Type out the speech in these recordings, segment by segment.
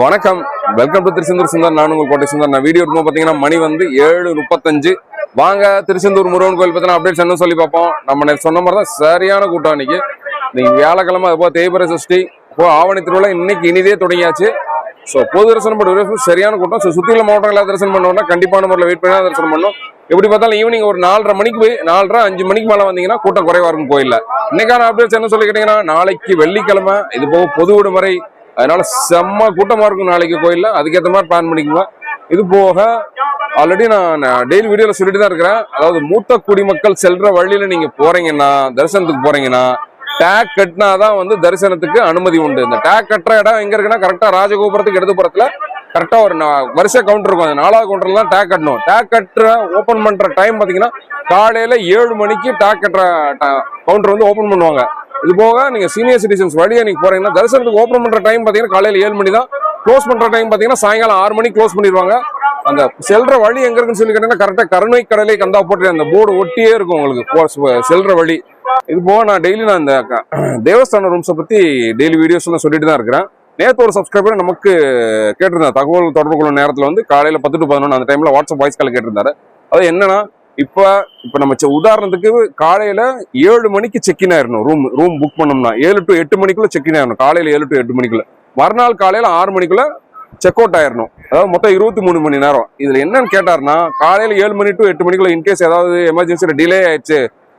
வணக்கம். Welcome to Tiruchendur Sundar நான் உங்கள் கோட்டை சுந்தர். நான் வீடியோ இருக்கும் பார்த்தீங்கன்னா மணி வந்து ஏழு முப்பத்தஞ்சு. வாங்க திருச்செந்தூர் முருகன் கோயில் பற்றின அப்டேட்ஸ் என்ன சொல்லி பார்ப்போம். நம்ம சொன்ன மாதிரி தான் சரியான கூட்டம் இன்னைக்கு இன்னைக்கு வியாழக்கிழமை அதுபோல் தேய்பிர சஷ்டி இப்போ ஆவணி திருவிழா இன்னைக்கு இனிதே தொடங்கியாச்சு. ஸோ பொது தரிசனம் பண்ணுறது சரியான கூட்டம். ஸோ சுற்றியுள்ள மாவட்டங்களில் தரிசனம் பண்ணோம்னா கண்டிப்பான முறையில் வெயிட் பண்ணி தான் தரிசனம் பண்ணணும். எப்படி பார்த்தாலும் ஈவினிங் ஒரு நாலரை மணிக்கு போய் நாலரை அஞ்சு மணிக்கு மேலே வந்தீங்கன்னா கூட்டம் குறைவாக இருக்கும் கோயிலில். இன்னைக்கான அப்டேட்ஸ் என்ன சொல்லி கேட்டீங்கன்னா நாளைக்கு வெள்ளிக்கிழமை இது போக பொது விடுமுறை அதனால செம்ம கூட்டமா இருக்கும் நாளைக்கு கோயில்ல. அதுக்கேற்ற மாதிரி பிளான் பண்ணிக்கலாம் இது போக ஆல்ரெடி நான் டெய்லி வீடியோல சொல்லிட்டு தான் இருக்கிறேன். அதாவது மூத்த குடிமக்கள் செல்ற வழியில நீங்க போறீங்கன்னா தரிசனத்துக்கு போறீங்கன்னா டேக் கட்டினாதான் வந்து தரிசனத்துக்கு அனுமதி உண்டு. இந்த டேக் கட்டுற இடம் எங்க இருக்குன்னா கரெக்டா ராஜகோபுரத்துக்கு இடதுபுறத்துல கரெக்டா ஒரு நா- வரிசை கவுண்டர் இருக்கும். அந்த நாலாவது கவுண்டர்ல தான் டேக் கட்டணும். டேக் கட்டுற ஓபன் பண்ற டைம் பாத்தீங்கன்னா காலையில ஏழு மணிக்கு டேக் கட்டுற கவுண்டர் வந்து ஓபன் பண்ணுவாங்க. இது போக நீங்க சீனியர் சிட்டிசன்ஸ் வழியா நீங்க போறீங்கன்னா தரிசனத்துக்கு ஓபன் பண்ற டைம் பாத்தீங்கன்னா காலையில ஏழு மணி தான். க்ளோஸ் பண்ற டைம் பாத்தீங்கன்னா சாயங்காலம் ஆறு மணிக்கு க்ளோஸ் பண்ணிடுவாங்க. அந்த செல்ற வழி எங்க இருக்குன்னு சொல்லி கேட்டீங்கன்னா கரெக்டா கருணை கடலை கந்தா போட்டு அந்த போர்டு ஒட்டியே இருக்கும் உங்களுக்கு. செல்ற வழி. இது போக நான் டெய்லி நான் இந்த தேவஸ்தான ரூம்ஸை பத்தி டெய்லி வீடியோஸ் சொல்லிட்டு தான் இருக்கிறேன். நேற்று ஒரு சப்ஸ்கிரைபர் நமக்கு கேட்டிருந்தார். தகவல் தொடர்பு கொள்ளும் நேரத்தில் வந்து காலையில் பத்து டு பதினொன்று அந்த டைமில் வாட்ஸ்அப் வாய்ஸ் கால் கேட்டிருந்தாரு. அது என்னன்னா இப்போ இப்போ நம்ம செ- உதாரணத்துக்கு காலையில் ஏழு மணிக்கு செக்இன் ஆயிடணும் ரூம் ரூம் புக் பண்ணோம்னா. ஏழு டு எட்டு மணிக்குள்ளே செக்இன் ஆயிடணும் காலையில் ஏழு டு எட்டு மணிக்குள்ள. மறுநாள் காலையில் ஆறு மணிக்குள்ளே செக் அவுட் ஆயிடணும் அதாவது மொத்தம் இருபத்தி மூணு மணி நேரம். இதில் என்னன்னு கேட்டார்னா காலையில் ஏழு மணி டு எட்டு மணிக்குள்ள இன்கேஸ் ஏதாவது எமர்ஜென்சியில் டிலே ஆயிடுச்சு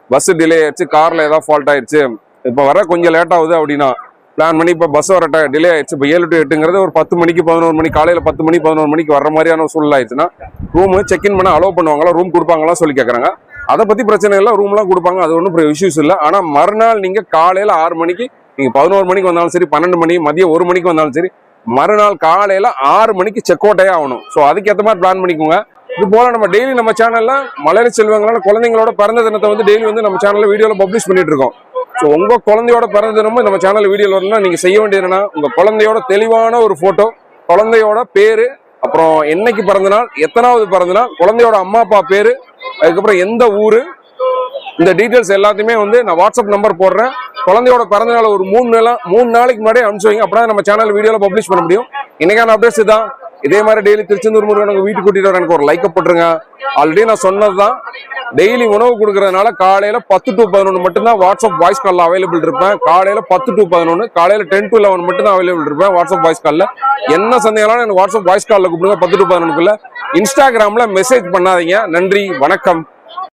பஸ் டிலே ஆயிடுச்சு காரில் ஏதாவது ஃபால்ட் ஆயிடுச்சு இப்போ வர கொஞ்சம் லேட் ஆகுது அப்படின்னா பிளான் பண்ணி இப்போ பஸ் வர டிலே ஆயிடுச்சு. இப்போ ஏழு டு எட்டுங்கிறது ஒரு பத்து மணிக்கு பதினோரு மணி காலையில் பத்து மணி பதினோரு மணிக்கு வர மாதிரியான ஒரு சூழ்நிலை ஆயிடுச்சுன்னா ரூம் செக்இன் பண்ண அலோவ் பண்ணுவாங்களா? ரூம் கொடுப்பாங்களா? சொல்லி கேட்குறாங்க அதை பற்றி பிரச்சனை இல்லை. ரூம்லாம் கொடுப்பாங்க. அது ஒன்றும் இஷ்யூஸ் இல்லை. ஆனால் மறுநாள் நீங்கள் காலையில் ஆறு மணிக்கு நீங்கள் பதினோரு மணிக்கு வந்தாலும் சரி பன்னெண்டு மணி மதியம் ஒரு மணிக்கு வந்தாலும் சரி மறுநாள் காலையில் ஆறு மணிக்கு செக் அவுட்டே ஆகணும். ஸோ அதுக்கேற்ற மாதிரி பிளான் பண்ணிக்கோங்க. இது போல நம்ம டெய்லி நம்ம சேனல்ல மலரி செல்வங்களோட குழந்தைங்களோட பிறந்த தினத்தை வந்து டெய்லி வந்து நம்ம சேனல்ல வீடியோல பப்ளிஷ் பண்ணிட்டு இருக்கோம். ஸோ உங்க குழந்தையோட பிறந்த தினமும் நம்ம சேனல் வீடியோல வரணும்னா நீங்க செய்ய வேண்டியது என்னன்னா உங்க குழந்தையோட தெளிவான ஒரு போட்டோ குழந்தையோட பேரு அப்புறம் என்னைக்கு பிறந்த நாள் எத்தனாவது பிறந்த நாள் குழந்தையோட அம்மா அப்பா பேர் அதுக்கப்புறம் எந்த ஊர்? இந்த டீட்டெயில்ஸ் எல்லாத்தையுமே வந்து நான் வாட்ஸ்அப் நம்பர் போடுறேன். குழந்தையோட பிறந்த நாள் ஒரு மூணு நாளாக மூணு நாளைக்கு முன்னாடியே அனுப்பிச்சு வைங்க. அப்படின்னா நம்ம சேனல் வீடியோவில் பப்ளிஷ் பண்ண முடியும். இன்னைக்கான அப்டேட்ஸ் தான் இதே மாதிரி டெய்லி திருச்செந்தூர் முருகன் வீட்டுக்கு கூட்டிகிட்டு வர எனக்கு ஒரு லைக்கை போட்டுருங்க. ஆல்ரெடி நான் சொன்னது தான் டெய்லி உணவு கொடுக்கறதுனால காலையில பத்து டு பதினொன்று மட்டும்தான் வாட்ஸ்அப் வாய்ஸ் காலில் அவைலபிள் இருப்பேன். காலையில பத்து டு பதினொன்று காலையில டென் டு லெவன் மட்டும் தான் அவைலபிள் இருப்பேன் வாட்ஸ்அப் வாய்ஸ் காலில் என்ன சந்தேகம்னாலும் எனக்கு வாட்ஸ்அப் வாய்ஸ் காலில் கூப்பிடுங்க பத்து டு பதினொன்றுக்குள்ள இன்ஸ்டாகிராமில் மெசேஜ் பண்ணாதீங்க. நன்றி வணக்கம்.